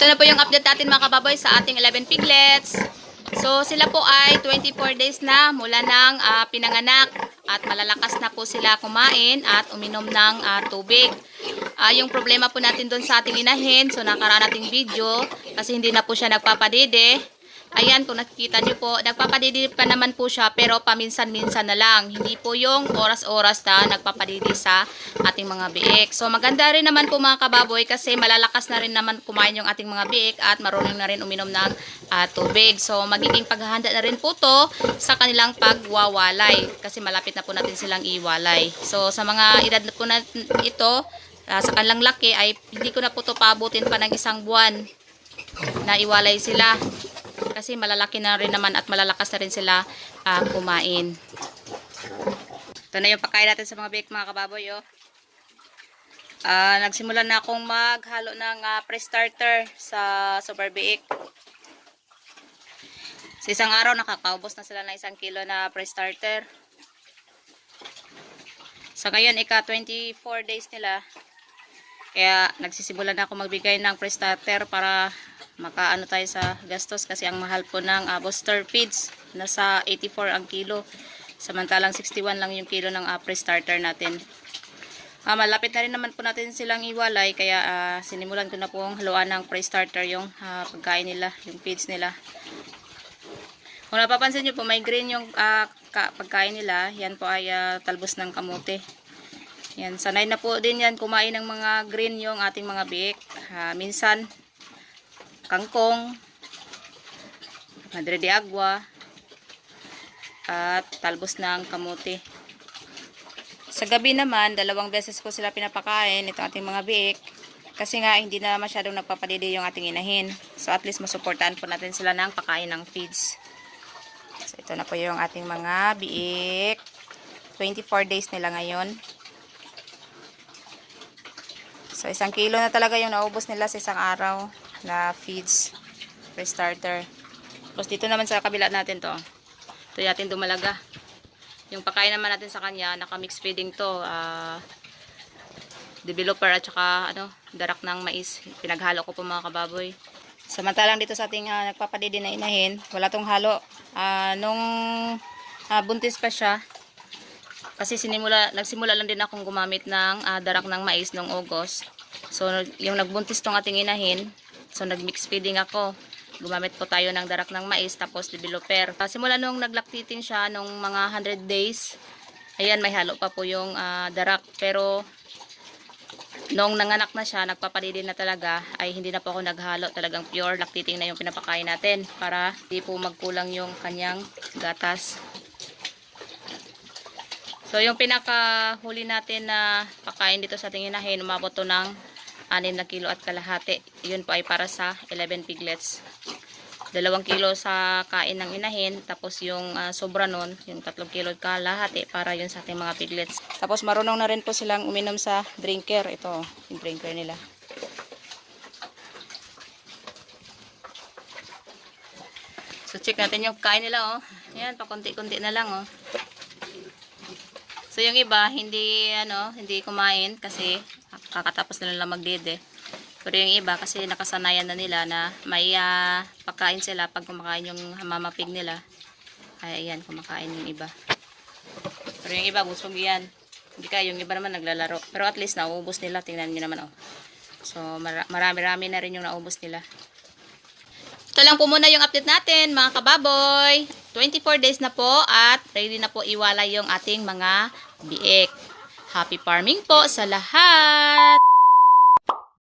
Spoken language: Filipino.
ito na po yung update natin mga kababoy sa ating 11 piglets. So, sila po ay 24 days na mula ng ah, pinanganak at malalakas na po sila kumain at uminom ng ah, tubig. Ah, yung problema po natin doon sa ating inahin, so nakaraan nating video kasi hindi na po siya nagpapadede. Ayan, kung nakikita niyo po, nagpapadidi pa naman po siya pero paminsan-minsan na lang. Hindi po yung oras-oras na nagpapadidi sa ating mga biik. So maganda rin naman po mga kababoy kasi malalakas na rin naman kumain yung ating mga biik at marunong na rin uminom ng ah, tubig. So magiging paghahanda na rin po to sa kanilang pagwawalay kasi malapit na po natin silang iwalay. So sa mga edad na po na ito, ah, sa kanilang laki ay hindi ko na po to paabutin pa ng isang buwan na iwalay sila kasi malalaki na rin naman at malalakas na rin sila ah, kumain. Ito na yung pagkain natin sa mga bake mga kababoy. Oh. Ah, nagsimula na akong maghalo ng ah, pre-starter sa Super Biik. Sa isang araw nakakaubos na sila ng isang kilo na pre-starter. Sa ngayon, ika 24 days nila. Kaya nagsisimula na ako magbigay ng pre-starter para makaano tayo sa gastos kasi ang mahal po ng ah, booster feeds nasa 84 ang kilo. Samantalang 61 lang yung kilo ng uh, pre-starter natin. Ah, malapit na rin naman po natin silang iwalay kaya ah, sinimulan ko na pong haluan ng pre-starter yung ah, pagkain nila, yung feeds nila. Kung napapansin nyo po, may green yung ka- pagkain nila. Yan po ay ah, talbos ng kamote. Yan, sanay na po din yan kumain ng mga green yung ating mga biik. Ah, minsan, kangkong, madre de agua, at talbos ng kamote. Sa gabi naman, dalawang beses ko sila pinapakain, ito ating mga biik. Kasi nga, hindi na masyadong nagpapadidi yung ating inahin. So, at least masuportahan po natin sila ng pakain ng feeds. So, ito na po yung ating mga biik. 24 days nila ngayon. So, isang kilo na talaga yung naubos nila sa isang araw na feeds per starter. Tapos dito naman sa kabila natin to. Ito yung ating dumalaga. Yung pakain naman natin sa kanya, naka-mix feeding to. ah, developer at saka ano, darak ng mais. Pinaghalo ko po mga kababoy. Samantalang dito sa ating ah, nagpapadidi na inahin, wala tong halo. Ah, nung ah, buntis pa siya, kasi sinimula, nagsimula lang din akong gumamit ng ah, darak ng mais noong August. So, yung nagbuntis tong ating inahin, so nag-mix feeding ako. Gumamit po tayo ng darak ng mais, tapos developer. Uh, simula nung naglactating siya, nung mga 100 days, ayan, may halo pa po yung ah, darak. Pero, noong nanganak na siya, nagpapadidi na talaga, ay hindi na po ako naghalo. Talagang pure lactating na yung pinapakain natin para di po magkulang yung kanyang gatas. So, yung pinakahuli natin na pakain dito sa ating inahin, umabot to ng 6 na kilo at kalahati. Yun po ay para sa 11 piglets. Dalawang kilo sa kain ng inahin, tapos yung ah, sobra nun, yung 3 kilo at kalahati para yun sa ating mga piglets. Tapos marunong na rin po silang uminom sa drinker. Ito, yung drinker nila. So, check natin yung kain nila, oh. Ayan, pakunti-kunti na lang, oh. So yung iba hindi ano, hindi kumain kasi kakatapos na lang magdede. Pero yung iba kasi nakasanayan na nila na may ah, pagkain sila pag kumakain yung mama pig nila. Ay ayan, kumakain yung iba. Pero yung iba busog yan. Hindi kaya yung iba naman naglalaro. Pero at least nauubos nila, tingnan niyo naman oh. So mara- marami-rami na rin yung naubos nila. Ito lang po muna yung update natin mga kababoy. 24 days na po at ready na po iwala yung ating mga biik. Happy farming po sa lahat!